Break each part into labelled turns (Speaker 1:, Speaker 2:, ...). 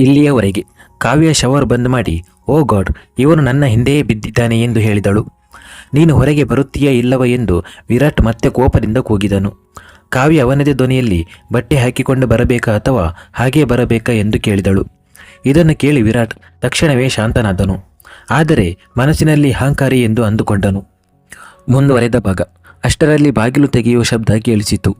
Speaker 1: ಇಲ್ಲಿಯವರೆಗೆ ಕಾವ್ಯ ಶವರ್ ಬಂದ್ ಮಾಡಿ, ಓ ಗಾಡ್, ಇವನು ನನ್ನ ಹಿಂದೆಯೇ ಬಿದ್ದಿದ್ದಾನೆ ಎಂದು ಹೇಳಿದಳು. ನೀನು ಹೊರಗೆ ಬರುತ್ತೀಯಾ ಇಲ್ಲವ ಎಂದು ವಿರಾಟ್ ಮತ್ತೆ ಕೋಪದಿಂದ ಕೂಗಿದನು. ಕಾವ್ಯ ಅವನದೇ ಧ್ವನಿಯಲ್ಲಿ, ಬಟ್ಟೆ ಹಾಕಿಕೊಂಡು ಬರಬೇಕಾ ಅಥವಾ ಹಾಗೇ ಬರಬೇಕಾ ಎಂದು ಕೇಳಿದಳು. ಇದನ್ನು ಕೇಳಿ ವಿರಾಟ್ ತಕ್ಷಣವೇ ಶಾಂತನಾದನು. ಆದರೆ ಮನಸ್ಸಿನಲ್ಲಿ ಅಹಂಕಾರಿ ಎಂದು ಅಂದುಕೊಂಡನು. ಮುಂದುವರೆದ ಭಾಗ. ಅಷ್ಟರಲ್ಲಿ ಬಾಗಿಲು ತೆಗೆಯುವ ಶಬ್ದ ಕೇಳಿಸಿತು.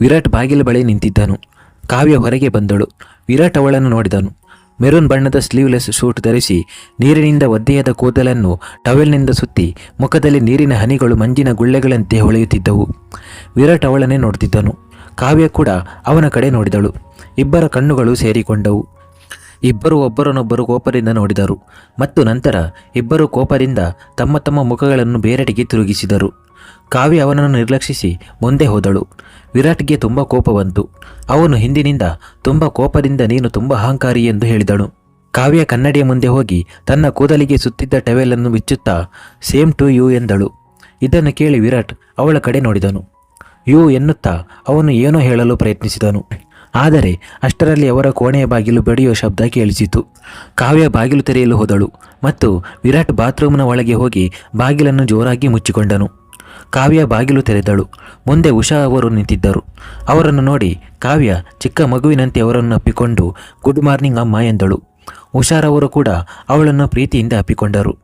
Speaker 1: ವಿರಾಟ್ ಬಾಗಿಲು ಬಳಿ ನಿಂತಿದ್ದನು. ಕಾವ್ಯ ಹೊರಗೆ ಬಂದಳು. ವಿರಾಟ್ ಅವಳನ್ನು ನೋಡಿದನು. ಮೆರೂನ್ ಬಣ್ಣದ ಸ್ಲೀವ್ಲೆಸ್ ಶೂಟ್ ಧರಿಸಿ ನೀರಿನಿಂದ ಒದ್ದೆಯಾದ ಕೂದಲನ್ನು ಟವೆಲ್ನಿಂದ ಸುತ್ತಿ ಮುಖದಲ್ಲಿ ನೀರಿನ ಹನಿಗಳು ಮಂಜಿನ ಗುಳ್ಳೆಗಳಂತೆ ಹೊಳೆಯುತ್ತಿದ್ದವು. ವಿರಾಟ್ ಅವಳನ್ನೇ ನೋಡುತ್ತಿದ್ದನು. ಕಾವ್ಯ ಕೂಡ ಅವನ ಕಡೆ ನೋಡಿದಳು. ಇಬ್ಬರ ಕಣ್ಣುಗಳು ಸೇರಿಕೊಂಡವು. ಇಬ್ಬರು ಒಬ್ಬರನ್ನೊಬ್ಬರು ಕೋಪದಿಂದ ನೋಡಿದರು. ಮತ್ತು ನಂತರ ಇಬ್ಬರು ಕೋಪದಿಂದ ತಮ್ಮ ತಮ್ಮ ಮುಖಗಳನ್ನು ಬೇರೆಡೆಗೆ ತಿರುಗಿಸಿದರು. ಕಾವ್ಯ ಅವನನ್ನು ನಿರ್ಲಕ್ಷಿಸಿ ಮುಂದೆ ಹೋದಳು. ವಿರಾಟ್ಗೆ ತುಂಬ ಕೋಪ ಬಂತು. ಅವನು ಹಿಂದಿನಿಂದ ತುಂಬ ಕೋಪದಿಂದ ನೀನು ತುಂಬ ಅಹಂಕಾರಿ ಎಂದು ಹೇಳಿದಳು. ಕಾವ್ಯ ಕನ್ನಡಿಯ ಮುಂದೆ ಹೋಗಿ ತನ್ನ ಕೂದಲಿಗೆ ಸುತ್ತಿದ್ದ ಟವೆಲನ್ನು ಬಿಚ್ಚುತ್ತಾ, ಸೇಮ್ ಟು ಯು ಎಂದಳು. ಇದನ್ನು ಕೇಳಿ ವಿರಾಟ್ ಅವಳ ಕಡೆ ನೋಡಿದನು. ಯು ಎನ್ನುತ್ತಾ ಅವನು ಏನೋ ಹೇಳಲು ಪ್ರಯತ್ನಿಸಿದನು. ಆದರೆ ಅಷ್ಟರಲ್ಲಿ ಅವರ ಕೋಣೆಯ ಬಾಗಿಲು ಬಡಿಯುವ ಶಬ್ದ ಕೇಳಿಸಿತು. ಕಾವ್ಯ ಬಾಗಿಲು ತೆರೆಯಲು ಹೋದಳು ಮತ್ತು ವಿರಾಟ್ ಬಾತ್ರೂಮ್ನ ಒಳಗೆ ಹೋಗಿ ಬಾಗಿಲನ್ನು ಜೋರಾಗಿ ಮುಚ್ಚಿಕೊಂಡನು. ಕಾವ್ಯ ಬಾಗಿಲು ತೆರೆದಳು. ಮುಂದೆ ಉಷಾ ಅವರು ನಿಂತಿದ್ದರು. ಅವರನ್ನು ನೋಡಿ ಕಾವ್ಯ ಚಿಕ್ಕ ಮಗುವಿನಂತೆ ಅವರನ್ನು ಅಪ್ಪಿಕೊಂಡು ಗುಡ್ ಮಾರ್ನಿಂಗ್ ಅಮ್ಮ ಎಂದಳು. ಉಷಾರವರು ಕೂಡ ಅವಳನ್ನು ಪ್ರೀತಿಯಿಂದ ಅಪ್ಪಿಕೊಂಡರು.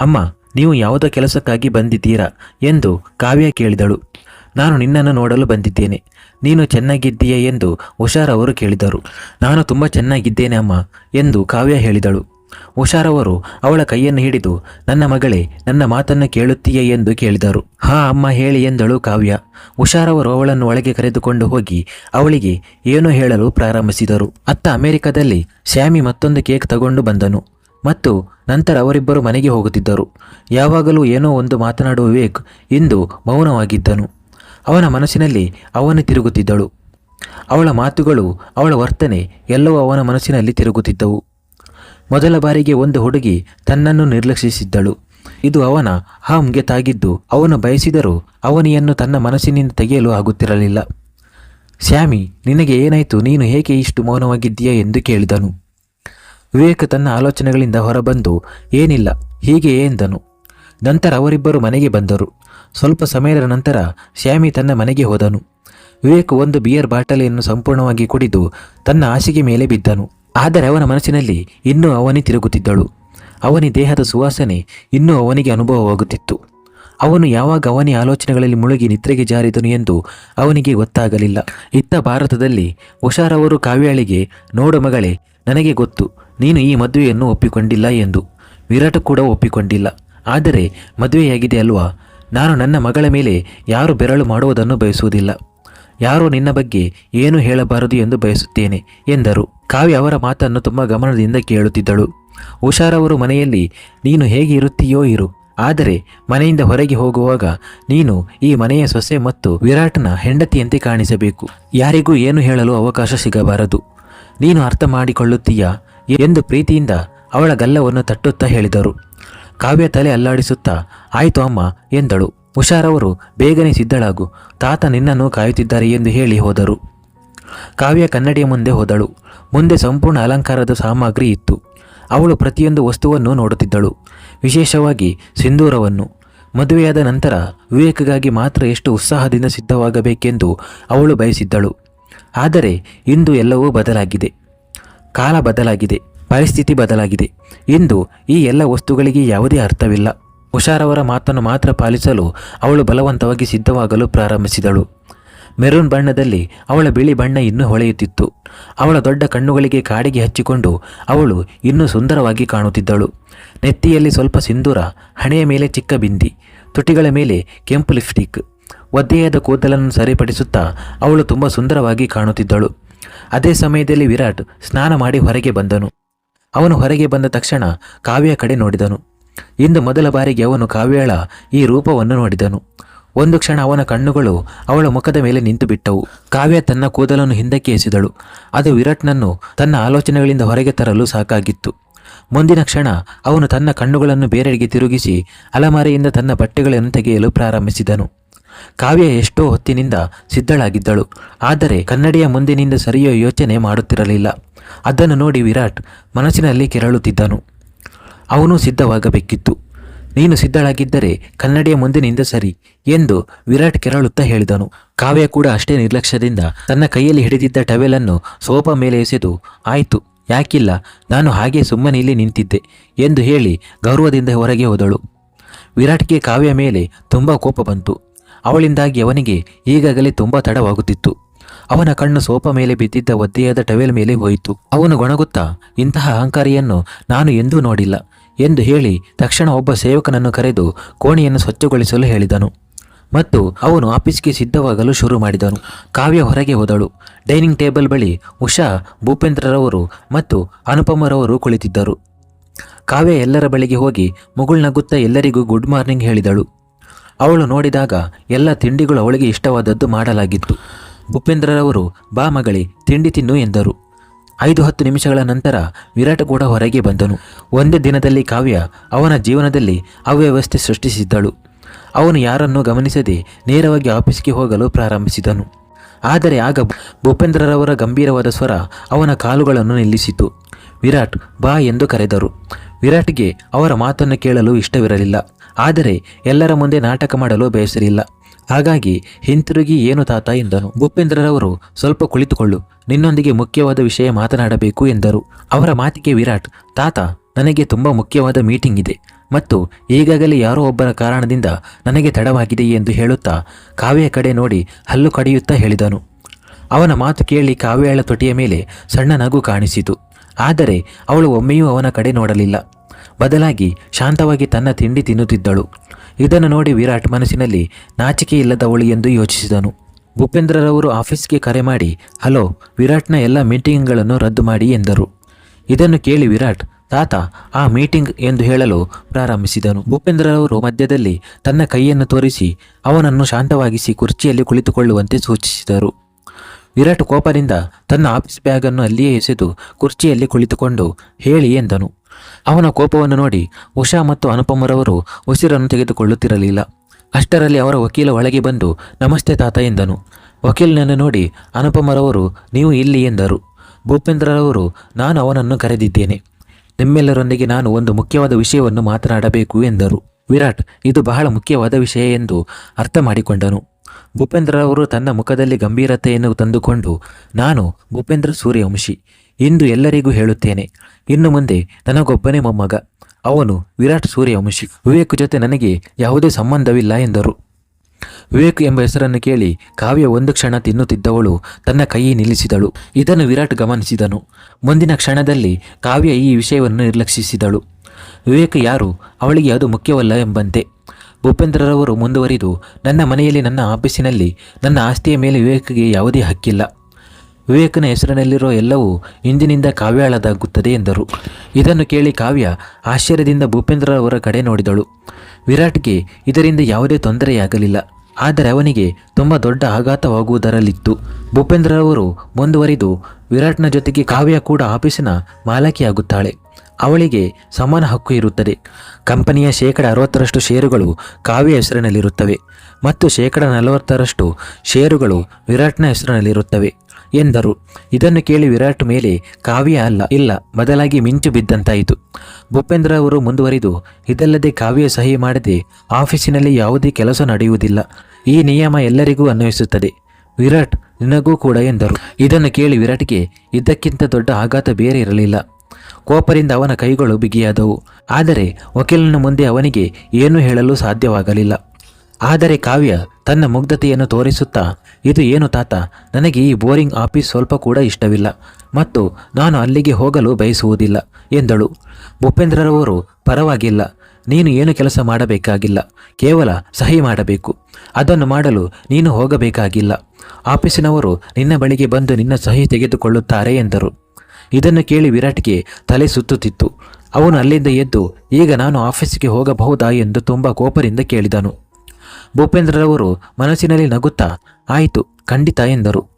Speaker 1: ಅಮ್ಮ, ನೀವು ಯಾವುದೋ ಕೆಲಸಕ್ಕಾಗಿ ಬಂದಿದ್ದೀರಾ? ಎಂದು ಕಾವ್ಯ ಕೇಳಿದಳು. ನಾನು ನಿನ್ನನ್ನು ನೋಡಲು ಬಂದಿದ್ದೇನೆ. ನೀನು ಚೆನ್ನಾಗಿದ್ದೀಯಾ? ಎಂದು ಉಷಾರ್ ಅವರು ಕೇಳಿದರು. ನಾನು ತುಂಬ ಚೆನ್ನಾಗಿದ್ದೇನೆ, ಅಮ್ಮ ಎಂದು ಕಾವ್ಯ ಹೇಳಿದಳು. ಉಷಾರವರು ಅವಳ ಕೈಯನ್ನು ಹಿಡಿದು, ನನ್ನ ಮಗಳೇ, ನನ್ನ ಮಾತನ್ನು ಕೇಳುತ್ತೀಯೇ ಎಂದು ಕೇಳಿದರು. ಹಾ, ಅಮ್ಮ, ಹೇಳಿ, ಎಂದಳು ಕಾವ್ಯ. ಉಷಾರವರು ಅವಳನ್ನು ಒಳಗೆ ಕರೆದುಕೊಂಡು ಹೋಗಿ ಅವಳಿಗೆ ಏನೋ ಹೇಳಲು ಪ್ರಾರಂಭಿಸಿದರು. ಅತ್ತ ಅಮೆರಿಕದಲ್ಲಿ ಶ್ಯಾಮಿ ಮತ್ತೊಂದು ಕೇಕ್ ತಗೊಂಡು ಬಂದನು ಮತ್ತು ನಂತರ ಅವರಿಬ್ಬರು ಮನೆಗೆ ಹೋಗುತ್ತಿದ್ದರು. ಯಾವಾಗಲೂ ಏನೋ ಒಂದು ಮಾತನಾಡುವ ವಿವೇಕ್ ಇಂದು ಮೌನವಾಗಿದ್ದನು. ಅವನ ಮನಸ್ಸಿನಲ್ಲಿ ಅವನು ತಿರುಗುತ್ತಿದ್ದಳು. ಅವಳ ಮಾತುಗಳು, ಅವಳ ವರ್ತನೆ ಎಲ್ಲವೂ ಅವನ ಮನಸ್ಸಿನಲ್ಲಿ ತಿರುಗುತ್ತಿದ್ದವು. ಮೊದಲ ಬಾರಿಗೆ ಒಂದು ಹುಡುಗಿ ತನ್ನನ್ನು ನಿರ್ಲಕ್ಷಿಸಿದ್ದಳು. ಇದು ಅವನ ಹಾಮ್ಗೆ ತಾಗಿದ್ದು, ಅವನು ಬಯಸಿದರೂ ಅವನಿಯನ್ನು ತನ್ನ ಮನಸ್ಸಿನಿಂದ ತೆಗೆಯಲು ಆಗುತ್ತಿರಲಿಲ್ಲ. ಶ್ಯಾಮಿ, ನಿನಗೆ ಏನಾಯಿತು? ನೀನು ಹೇಗೆ ಇಷ್ಟು ಮೌನವಾಗಿದ್ದೀಯಾ? ಎಂದು ಕೇಳಿದನು. ವಿವೇಕ್ ತನ್ನ ಆಲೋಚನೆಗಳಿಂದ ಹೊರಬಂದು, ಏನಿಲ್ಲ, ಹೀಗೆ ಎಂದನು. ನಂತರ ಅವರಿಬ್ಬರು ಮನೆಗೆ ಬಂದರು. ಸ್ವಲ್ಪ ಸಮಯದ ನಂತರ ಶ್ಯಾಮಿ ತನ್ನ ಮನೆಗೆ ಹೋದನು. ವಿವೇಕ್ ಒಂದು ಬಿಯರ್ ಬಾಟಲಿಯನ್ನು ಸಂಪೂರ್ಣವಾಗಿ ಕುಡಿದು, ತನ್ನ ಹಾಸಿಗೆ ಮೇಲೆ ಬಿದ್ದನು. ಆದರೆ ಅವನ ಮನಸ್ಸಿನಲ್ಲಿ ಇನ್ನೂ ಅವನೇ ತಿರುಗುತ್ತಿದ್ದಳು. ಅವನಿ ದೇಹದ ಸುವಾಸನೆ ಇನ್ನೂ ಅವನಿಗೆ ಅನುಭವವಾಗುತ್ತಿತ್ತು. ಅವನು ಯಾವಾಗ ಅವನೇ ಆಲೋಚನೆಗಳಲ್ಲಿ ಮುಳುಗಿ ನಿದ್ರೆಗೆ ಜಾರಿದನು ಎಂದು ಅವನಿಗೆ ಗೊತ್ತಾಗಲಿಲ್ಲ. ಇತ್ತ ಭಾರತದಲ್ಲಿ ಹುಷಾರವರು ಕಾವ್ಯಾಳಿಗೆ, ನೋಡು ಮಗಳೇ, ನನಗೆ ಗೊತ್ತು, ನೀನು ಈ ಮದುವೆಯನ್ನು ಒಪ್ಪಿಕೊಂಡಿಲ್ಲ ಎಂದು. ವಿರಾಟ ಕೂಡ ಒಪ್ಪಿಕೊಂಡಿಲ್ಲ. ಆದರೆ ಮದುವೆಯಾಗಿದೆ ಅಲ್ವಾ? ನಾನು ನನ್ನ ಮಗಳ ಮೇಲೆ ಯಾರು ಬೆರಳು ಮಾಡುವುದನ್ನು ಬಯಸುವುದಿಲ್ಲ. ಯಾರೋ ನಿನ್ನ ಬಗ್ಗೆ ಏನು ಹೇಳಬಾರದು ಎಂದು ಬಯಸುತ್ತೇನೆ ಎಂದರು. ಕಾವ್ಯ ಅವರ ಮಾತನ್ನು ತುಂಬ ಗಮನದಿಂದ ಕೇಳುತ್ತಿದ್ದಳು. ಹುಷಾರವರು ಮನೆಯಲ್ಲಿ, ನೀನು ಹೇಗೆ ಇರುತ್ತೀಯೋ ಇರು. ಆದರೆ ಮನೆಯಿಂದ ಹೊರಗೆ ಹೋಗುವಾಗ ನೀನು ಈ ಮನೆಯ ಸೊಸೆ ಮತ್ತು ವಿರಾಟ್ನ ಹೆಂಡತಿಯಂತೆ ಕಾಣಿಸಬೇಕು. ಯಾರಿಗೂ ಏನು ಹೇಳಲು ಅವಕಾಶ ಸಿಗಬಾರದು. ನೀನು ಅರ್ಥ ಮಾಡಿಕೊಳ್ಳುತ್ತೀಯಾ ಎಂದು ಪ್ರೀತಿಯಿಂದ ಅವಳ ಗಲ್ಲವನ್ನು ತಟ್ಟುತ್ತಾ ಹೇಳಿದರು. ಕಾವ್ಯ ತಲೆ ಅಲ್ಲಾಡಿಸುತ್ತಾ, ಆಯ್ತು ಅಮ್ಮ ಎಂದಳು. ಹುಷಾರವರು ಬೇಗನೆ ಸಿದ್ಧಳಾಗು. ತಾತ ನಿನ್ನನ್ನು ಕಾಯುತ್ತಿದ್ದಾರೆ ಎಂದು ಹೇಳಿ ಹೋದರು. ಕಾವ್ಯ ಕನ್ನಡಿಯ ಮುಂದೆ ಹೋದಳು. ಮುಂದೆ ಸಂಪೂರ್ಣ ಅಲಂಕಾರದ ಸಾಮಗ್ರಿ ಇತ್ತು. ಅವಳು ಪ್ರತಿಯೊಂದು ವಸ್ತುವನ್ನು ನೋಡುತ್ತಿದ್ದಳು. ವಿಶೇಷವಾಗಿ ಸಿಂಧೂರವನ್ನು. ಮದುವೆಯಾದ ನಂತರ ವಿವೇಕಗಾಗಿ ಮಾತ್ರ ಎಷ್ಟು ಉತ್ಸಾಹದಿಂದ ಸಿದ್ಧವಾಗಬೇಕೆಂದು ಅವಳು ಬಯಸಿದ್ದಳು. ಆದರೆ ಇಂದು ಎಲ್ಲವೂ ಬದಲಾಗಿದೆ. ಕಾಲ ಬದಲಾಗಿದೆ. ಪರಿಸ್ಥಿತಿ ಬದಲಾಗಿದೆ. ಇಂದು ಈ ಎಲ್ಲ ವಸ್ತುಗಳಿಗೆ ಯಾವುದೇ ಅರ್ಥವಿಲ್ಲ. ಹುಷಾರವರ ಮಾತನ್ನು ಮಾತ್ರ ಪಾಲಿಸಲು ಅವಳು ಬಲವಂತವಾಗಿ ಸಿದ್ಧವಾಗಲು ಪ್ರಾರಂಭಿಸಿದಳು. ಮೆರೂನ್ ಬಣ್ಣದಲ್ಲಿ ಅವಳ ಬಿಳಿ ಬಣ್ಣ ಇನ್ನೂ ಹೊಳೆಯುತ್ತಿತ್ತು. ಅವಳ ದೊಡ್ಡ ಕಣ್ಣುಗಳಿಗೆ ಕಾಡಿಗೆ ಹಚ್ಚಿಕೊಂಡು ಅವಳು ಇನ್ನೂ ಸುಂದರವಾಗಿ ಕಾಣುತ್ತಿದ್ದಳು. ನೆತ್ತಿಯಲ್ಲಿ ಸ್ವಲ್ಪ ಸಿಂಧೂರ ಹಣೆಯ ಮೇಲೆ ಚಿಕ್ಕ ಬಿಂದಿ, ತುಟಿಗಳ ಮೇಲೆ ಕೆಂಪು ಲಿಪ್ಸ್ಟಿಕ್. ಒದ್ದೆಯಾದ ಕೂದಲನ್ನು ಸರಿಪಡಿಸುತ್ತಾ ಅವಳು ತುಂಬ ಸುಂದರವಾಗಿ ಕಾಣುತ್ತಿದ್ದಳು. ಅದೇ ಸಮಯದಲ್ಲಿ ವಿರಾಟ್ ಸ್ನಾನ ಮಾಡಿ ಹೊರಗೆ ಬಂದನು. ಅವನು ಹೊರಗೆ ಬಂದ ತಕ್ಷಣ ಕಾವ್ಯ ಕಡೆ ನೋಡಿದನು. ಇಂದು ಮೊದಲ ಬಾರಿಗೆ ಅವನು ಕಾವ್ಯಾಳ ಈ ರೂಪವನ್ನು ನೋಡಿದನು. ಒಂದು ಕ್ಷಣ ಅವನ ಕಣ್ಣುಗಳು ಅವಳ ಮುಖದ ಮೇಲೆ ನಿಂತು ಬಿಟ್ಟವು. ಕಾವ್ಯ ತನ್ನ ಕೂದಲನ್ನು ಹಿಂದಕ್ಕೆ ಎಸೆದಳು. ಅದು ವಿರಾಟ್ನನ್ನು ತನ್ನ ಆಲೋಚನೆಗಳಿಂದ ಹೊರಗೆ ತರಲು ಸಾಕಾಗಿತ್ತು. ಮುಂದಿನ ಕ್ಷಣ ಅವನು ತನ್ನ ಕಣ್ಣುಗಳನ್ನು ಬೇರೆಡೆಗೆ ತಿರುಗಿಸಿ ಅಲಮಾರಿಯಿಂದ ತನ್ನ ಬಟ್ಟೆಗಳನ್ನು ತೆಗೆಯಲು ಪ್ರಾರಂಭಿಸಿದನು. ಕಾವ್ಯ ಎಷ್ಟೋ ಹೊತ್ತಿನಿಂದ ಸಿದ್ಧಳಾಗಿದ್ದಳು. ಆದರೆ ಕನ್ನಡಿಯ ಮುಂದಿನಿಂದ ಸರಿಯೋ ಯೋಚನೆ ಮಾಡುತ್ತಿರಲಿಲ್ಲ. ಅದನ್ನು ನೋಡಿ ವಿರಾಟ್ ಮನಸ್ಸಿನಲ್ಲಿ ಕೆರಳುತ್ತಿದ್ದನು. ಅವನು ಸಿದ್ಧವಾಗಬೇಕಿತ್ತು. ನೀನು ಸಿದ್ಧಳಾಗಿದ್ದರೆ ಕನ್ನಡಿಯ ಮುಂದಿನಿಂದ ಸರಿ ಎಂದು ವಿರಾಟ್ ಕೆರಳುತ್ತಾ ಹೇಳಿದನು. ಕಾವ್ಯ ಕೂಡ ಅಷ್ಟೇ ನಿರ್ಲಕ್ಷ್ಯದಿಂದ ತನ್ನ ಕೈಯಲ್ಲಿ ಹಿಡಿದಿದ್ದ ಟವೆಲನ್ನು ಸೋಫಾ ಮೇಲೆ ಎಸೆದು, ಆಯಿತು, ಯಾಕಿಲ್ಲ, ನಾನು ಹಾಗೆ ಸುಮ್ಮನೆ ಇಲ್ಲಿ ನಿಂತಿದ್ದೆ ಎಂದು ಹೇಳಿ ಗೌರವದಿಂದ ಹೊರಗೆ ಹೋದಳು. ವಿರಾಟ್ಗೆ ಕಾವ್ಯ ಮೇಲೆ ತುಂಬ ಕೋಪ ಬಂತು. ಅವಳಿಂದಾಗಿ ಅವನಿಗೆ ಈಗಾಗಲೇ ತುಂಬ ತಡವಾಗುತ್ತಿತ್ತು. ಅವನ ಕಣ್ಣು ಸೋಪ ಮೇಲೆ ಬಿದ್ದಿದ್ದ ಒದ್ದೆಯಾದ ಟವೆಲ್ ಮೇಲೆ ಹೋಯಿತು. ಅವನು ಗೊಣಗುತ್ತಾ, ಇಂತಹ ಅಹಂಕಾರಿಯನ್ನು ನಾನು ಎಂದೂ ನೋಡಿಲ್ಲ. ಎಂದು ಹೇಳಿ ತಕ್ಷಣ ಒಬ್ಬ ಸೇವಕನನ್ನು ಕರೆದು ಕೋಣೆಯನ್ನು ಸ್ವಚ್ಛಗೊಳಿಸಲು ಹೇಳಿದನು. ಮತ್ತು ಅವನು ಆಫೀಸ್ಗೆ ಸಿದ್ಧವಾಗಲು ಶುರು ಮಾಡಿದನು. ಕಾವ್ಯ ಹೊರಗೆ ಹೋದಳು. ಡೈನಿಂಗ್ ಟೇಬಲ್ ಬಳಿ ಉಷಾ, ಭೂಪೇಂದ್ರರವರು ಮತ್ತು ಅನುಪಮರವರು ಕುಳಿತಿದ್ದರು. ಕಾವ್ಯ ಎಲ್ಲರ ಬಳಿಗೆ ಹೋಗಿ ಮುಗುಳ್ನಗುತ್ತಾ ಎಲ್ಲರಿಗೂ ಗುಡ್ ಮಾರ್ನಿಂಗ್ ಹೇಳಿದಳು. ಅವಳು ನೋಡಿದಾಗ ಎಲ್ಲ ತಿಂಡಿಗಳು ಅವಳಿಗೆ ಇಷ್ಟವಾದದ್ದು ಮಾಡಲಾಗಿತ್ತು. ಭೂಪೇಂದ್ರರವರು, ಬಾ ಮಗಳೇ, ತಿಂಡಿ ತಿನ್ನು ಎಂದರು. ಐದು ಹತ್ತು ನಿಮಿಷಗಳ ನಂತರ ವಿರಾಟ್ ಕೂಡ ಹೊರಗೆ ಬಂದನು. ಒಂದೇ ದಿನದಲ್ಲಿ ಕಾವ್ಯ ಅವನ ಜೀವನದಲ್ಲಿ ಅವ್ಯವಸ್ಥೆ ಸೃಷ್ಟಿಸಿದ್ದಳು. ಅವನು ಯಾರನ್ನೂ ಗಮನಿಸದೆ ನೇರವಾಗಿ ಆಫೀಸ್ಗೆ ಹೋಗಲು ಪ್ರಾರಂಭಿಸಿದನು. ಆದರೆ ಆಗ ಭೂಪೇಂದ್ರರವರ ಗಂಭೀರವಾದ ಸ್ವರ ಅವನ ಕಾಲುಗಳನ್ನು ನಿಲ್ಲಿಸಿತು. ವಿರಾಟ್, ಬಾ ಎಂದು ಕರೆದರು. ವಿರಾಟ್ಗೆ ಅವರ ಮಾತನ್ನು ಕೇಳಲು ಇಷ್ಟವಿರಲಿಲ್ಲ. ಆದರೆ ಎಲ್ಲರ ಮುಂದೆ ನಾಟಕ ಮಾಡಲು ಬಯಸಲಿಲ್ಲ ಹಾಗಾಗಿ ಹಿಂತಿರುಗಿ ಏನು ತಾತ ಎಂದನು. ಭೂಪೇಂದ್ರರವರು ಸ್ವಲ್ಪ ಕುಳಿತುಕೊಳ್ಳು, ನಿನ್ನೊಂದಿಗೆ ಮುಖ್ಯವಾದ ವಿಷಯ ಮಾತನಾಡಬೇಕು ಎಂದರು. ಅವರ ಮಾತಿಗೆ ವಿರಾಟ್, ತಾತ, ನನಗೆ ತುಂಬ ಮುಖ್ಯವಾದ ಮೀಟಿಂಗ್ ಇದೆ ಮತ್ತು ಈಗಾಗಲೇ ಯಾರೋ ಒಬ್ಬರ ಕಾರಣದಿಂದ ನನಗೆ ತಡವಾಗಿದೆ ಎಂದು ಹೇಳುತ್ತಾ ಕಾವ್ಯ ಕಡೆ ನೋಡಿ ಹಲ್ಲು ಕಡಿಯುತ್ತಾ ಹೇಳಿದನು. ಅವನ ಮಾತು ಕೇಳಿ ಕಾವ್ಯಳ ತೊಟಿಯ ಮೇಲೆ ಸಣ್ಣ ನಗು ಕಾಣಿಸಿತು. ಆದರೆ ಅವಳು ಒಮ್ಮೆಯೂ ಅವನ ಕಡೆ ನೋಡಲಿಲ್ಲ. ಬದಲಾಗಿ ಶಾಂತವಾಗಿ ತನ್ನ ತಿಂಡಿ ತಿನ್ನುತ್ತಿದ್ದಳು. ಇದನ್ನು ನೋಡಿ ವಿರಾಟ್ ಮನಸ್ಸಿನಲ್ಲಿ ನಾಚಿಕೆ ಇಲ್ಲದವಳು ಎಂದು ಯೋಚಿಸಿದನು. ಭೂಪೇಂದ್ರರವರು ಆಫೀಸ್ಗೆ ಕರೆ ಮಾಡಿ, ಹಲೋ, ವಿರಾಟ್ನ ಎಲ್ಲ ಮೀಟಿಂಗ್ಗಳನ್ನು ರದ್ದು ಮಾಡಿ ಎಂದರು. ಇದನ್ನು ಕೇಳಿ ವಿರಾಟ್, ತಾತ, ಆ ಮೀಟಿಂಗ್ ಎಂದು ಹೇಳಲು ಪ್ರಾರಂಭಿಸಿದನು. ಭೂಪೇಂದ್ರರವರು ಮಧ್ಯದಲ್ಲಿ ತನ್ನ ಕೈಯನ್ನು ತೋರಿಸಿ, ಅವನನ್ನು ಶಾಂತವಾಗಿಸಿ ಕುರ್ಚಿಯಲ್ಲಿ ಕುಳಿತುಕೊಳ್ಳುವಂತೆ ಸೂಚಿಸಿದರು. ವಿರಾಟ್ ಕೋಪದಿಂದ ತನ್ನ ಆಫೀಸ್ ಬ್ಯಾಗನ್ನು ಅಲ್ಲಿಯೇ ಎಸೆದು ಕುರ್ಚಿಯಲ್ಲಿ ಕುಳಿತುಕೊಂಡು, ಹೇಳಿ ಎಂದನು. ಅವನ ಕೋಪವನ್ನು ನೋಡಿ ಉಷಾ ಮತ್ತು ಅನುಪಮರವರು ಉಸಿರನ್ನು ತೆಗೆದುಕೊಳ್ಳುತ್ತಿರಲಿಲ್ಲ. ಅಷ್ಟರಲ್ಲಿ ಅವರ ವಕೀಲ ಒಳಗೆ ಬಂದು, ನಮಸ್ತೆ ತಾತ ಎಂದನು. ವಕೀಲನನ್ನು ನೋಡಿ ಅನುಪಮರವರು, ನೀವು ಇಲ್ಲಿ ಎಂದರು. ಭೂಪೇಂದ್ರರವರು, ನಾನು ಅವನನ್ನು ಕರೆದಿದ್ದೇನೆ. ನಿಮ್ಮೆಲ್ಲರೊಂದಿಗೆ ನಾನು ಒಂದು ಮುಖ್ಯವಾದ ವಿಷಯವನ್ನು ಮಾತನಾಡಬೇಕು ಎಂದರು. ವಿರಾಟ್, ಇದು ಬಹಳ ಮುಖ್ಯವಾದ ವಿಷಯ ಎಂದು ಅರ್ಥ ಮಾಡಿಕೊಂಡನು ಭೂಪೇಂದ್ರರವರು ತನ್ನ ಮುಖದಲ್ಲಿ ಗಂಭೀರತೆಯನ್ನು ತಂದುಕೊಂಡು, ನಾನು ಭೂಪೇಂದ್ರ ಸೂರ್ಯವಂಶಿ, ಇಂದು ಎಲ್ಲರಿಗೂ ಹೇಳುತ್ತೇನೆ. ಇನ್ನು ಮುಂದೆ ನನಗೊಬ್ಬನೇ ಮೊಮ್ಮಗ. ಅವನು ವಿರಾಟ್ ಸೂರ್ಯವಂಶಿ. ವಿವೇಕ್ ಜೊತೆ ನನಗೆ ಯಾವುದೇ ಸಂಬಂಧವಿಲ್ಲ ಎಂದರು. ವಿವೇಕ್ ಎಂಬ ಹೆಸರನ್ನು ಕೇಳಿ ಕಾವ್ಯ ಒಂದು ಕ್ಷಣ ತಿನ್ನುತ್ತಿದ್ದವಳು ತನ್ನ ಕೈ ನಿಲ್ಲಿಸಿದಳು. ಇದನ್ನು ವಿರಾಟ್ ಗಮನಿಸಿದನು. ಮುಂದಿನ ಕ್ಷಣದಲ್ಲಿ ಕಾವ್ಯ ಈ ವಿಷಯವನ್ನು ನಿರ್ಲಕ್ಷಿಸಿದಳು. ವಿವೇಕ್ ಯಾರು? ಅವಳಿಗೆ ಅದು ಮುಖ್ಯವಲ್ಲ ಎಂಬಂತೆ. ಭೂಪೇಂದ್ರರವರು ಮುಂದುವರಿದು, ನನ್ನ ಮನೆಯಲ್ಲಿ ನನ್ನ ಆಫೀಸಿನಲ್ಲಿ ನನ್ನ ಆಸ್ತಿಯ ಮೇಲೆ ವಿವೇಕ್ಗೆ ಯಾವುದೇ ಹಕ್ಕಿಲ್ಲ. ವಿವೇಕನ ಹೆಸರಿನಲ್ಲಿರೋ ಎಲ್ಲವೂ ಇಂದಿನಿಂದ ಕಾವ್ಯಾಳದಾಗುತ್ತದೆ ಎಂದರು. ಇದನ್ನು ಕೇಳಿ ಕಾವ್ಯ ಆಶ್ಚರ್ಯದಿಂದ ಭೂಪೇಂದ್ರರವರ ಕಡೆ ನೋಡಿದಳು. ವಿರಾಟ್ಗೆ ಇದರಿಂದ ಯಾವುದೇ ತೊಂದರೆಯಾಗಲಿಲ್ಲ. ಆದರೆ ಅವನಿಗೆ ತುಂಬ ದೊಡ್ಡ ಆಘಾತವಾಗುವುದರಲ್ಲಿತ್ತು. ಭೂಪೇಂದ್ರರವರು ಮುಂದುವರಿದು ವಿರಾಟ್ನ ಜೊತೆಗೆ ಕಾವ್ಯ ಕೂಡ ಆಫೀಸಿನ ಮಾಲಕಿಯಾಗುತ್ತಾಳೆ. ಅವಳಿಗೆ ಸಮಾನ ಹಕ್ಕು ಇರುತ್ತದೆ. ಕಂಪನಿಯ ಶೇಕಡ ಅರವತ್ತರಷ್ಟು ಷೇರುಗಳು ಕಾವ್ಯ ಹೆಸರಿನಲ್ಲಿರುತ್ತವೆ. ಮತ್ತು ಶೇಕಡ ನಲವತ್ತರಷ್ಟು ಷೇರುಗಳು ವಿರಾಟ್ನ ಹೆಸರಿನಲ್ಲಿರುತ್ತವೆ. ಎಂದರು. ಇದನ್ನು ಕೇಳಿ ವಿರಾಟ್ ಮೇಲೆ ಕಾವ್ಯ ಅಲ್ಲ, ಇಲ್ಲ, ಬದಲಾಗಿ ಮಿಂಚು ಬಿದ್ದಂತಾಯಿತು. ಭೂಪೇಂದ್ರ ಅವರು ಮುಂದುವರಿದು, ಇದಲ್ಲದೆ ಕಾವ್ಯ ಸಹಿ ಮಾಡದೆ ಆಫೀಸಿನಲ್ಲಿ ಯಾವುದೇ ಕೆಲಸ ನಡೆಯುವುದಿಲ್ಲ. ಈ ನಿಯಮ ಎಲ್ಲರಿಗೂ ಅನ್ವಯಿಸುತ್ತದೆ. ವಿರಾಟ್, ನಿನಗೂ ಕೂಡ ಎಂದರು. ಇದನ್ನು ಕೇಳಿ ವಿರಾಟ್ಗೆ ಇದಕ್ಕಿಂತ ದೊಡ್ಡ ಆಘಾತ ಬೇರೆ ಇರಲಿಲ್ಲ. ಕೋಪದಿಂದ ಅವನ ಕೈಗಳು ಬಿಗಿಯಾದವು. ಆದರೆ ವಕೀಲನ ಮುಂದೆ ಅವನಿಗೆ ಏನೂ ಹೇಳಲು ಸಾಧ್ಯವಾಗಲಿಲ್ಲ. ಆದರೆ ಕಾವ್ಯ ತನ್ನ ಮುಗ್ಧತೆಯನ್ನು ತೋರಿಸುತ್ತಾ, ಇದು ಏನು ತಾತ, ನನಗೆ ಈ ಬೋರಿಂಗ್ ಆಫೀಸ್ ಸ್ವಲ್ಪ ಕೂಡ ಇಷ್ಟವಿಲ್ಲ ಮತ್ತು ನಾನು ಅಲ್ಲಿಗೆ ಹೋಗಲು ಬಯಸುವುದಿಲ್ಲ ಎಂದಳು. ಭೂಪೇಂದ್ರರವರು, ಪರವಾಗಿಲ್ಲ, ನೀನು ಏನು ಕೆಲಸ ಮಾಡಬೇಕಾಗಿಲ್ಲ, ಕೇವಲ ಸಹಿ ಮಾಡಬೇಕು, ಅದನ್ನು ಮಾಡಲು ನೀನು ಹೋಗಬೇಕಾಗಿಲ್ಲ. ಆಫೀಸಿನವರು ನಿನ್ನ ಬಳಿಗೆ ಬಂದು ನಿನ್ನ ಸಹಿ ತೆಗೆದುಕೊಳ್ಳುತ್ತಾರೆ ಎಂದರು. ಇದನ್ನು ಕೇಳಿ ವಿರಾಟ್ಗೆ ತಲೆ ಸುತ್ತುತ್ತಿತ್ತು. ಅವನು ಅಲ್ಲಿಂದ ಎದ್ದು, ಈಗ ನಾನು ಆಫೀಸಿಗೆ ಹೋಗಬಹುದಾ ಎಂದು ತುಂಬ ಕೋಪದಿಂದ ಕೇಳಿದನು. ಭೂಪೇಂದ್ರರವರು ಮನಸ್ಸಿನಲ್ಲಿ ನಗುತ್ತಾ, ಆಯಿತು, ಖಂಡಿತ ಎಂದರು.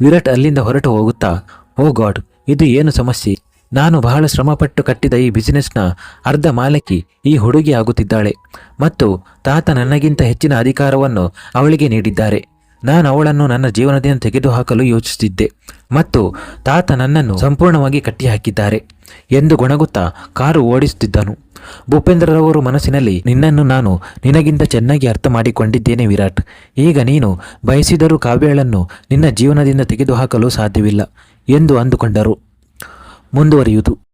Speaker 1: ವಿರಾಟ್ ಅಲ್ಲಿಂದ ಹೊರಟು ಹೋಗುತ್ತಾ, ಓ ಗಾಡ್, ಇದು ಏನು ಸಮಸ್ಯೆ? ನಾನು ಬಹಳ ಶ್ರಮಪಟ್ಟು ಕಟ್ಟಿದ ಈ ಬಿಸಿನೆಸ್ನ ಅರ್ಧ ಮಾಲಕಿ ಈ ಹುಡುಗಿ ಆಗುತ್ತಿದ್ದಾಳೆ ಮತ್ತು ತಾತ ನನಗಿಂತ ಹೆಚ್ಚಿನ ಅಧಿಕಾರವನ್ನು ಅವಳಿಗೆ ನೀಡಿದ್ದಾರೆ. ನಾನು ಅವಳನ್ನು ನನ್ನ ಜೀವನದಿಂದ ತೆಗೆದುಹಾಕಲು ಯೋಚಿಸುತ್ತಿದ್ದೆ ಮತ್ತು ತಾತ ನನ್ನನ್ನು ಸಂಪೂರ್ಣವಾಗಿ ಕಟ್ಟಿಹಾಕಿದ್ದಾರೆ ಎಂದು ಗೊಣಗುತ್ತಾ ಕಾರು ಓಡಿಸುತ್ತಿದ್ದನು. ಭೂಪೇಂದ್ರರವರು ಮನಸ್ಸಿನಲ್ಲಿ, ನಿನ್ನನ್ನು ನಾನು ನಿನಗಿಂತ ಚೆನ್ನಾಗಿ ಅರ್ಥ ಮಾಡಿಕೊಂಡಿದ್ದೇನೆ ವಿರಾಟ್. ಈಗ ನೀನು ಬಯಸಿದರೂ ಕಾವ್ಯಗಳನ್ನು ನಿನ್ನ ಜೀವನದಿಂದ ತೆಗೆದುಹಾಕಲು ಸಾಧ್ಯವಿಲ್ಲ, ಎಂದು ಅಂದುಕೊಂಡರು. ಮುಂದುವರಿಯುವುದು.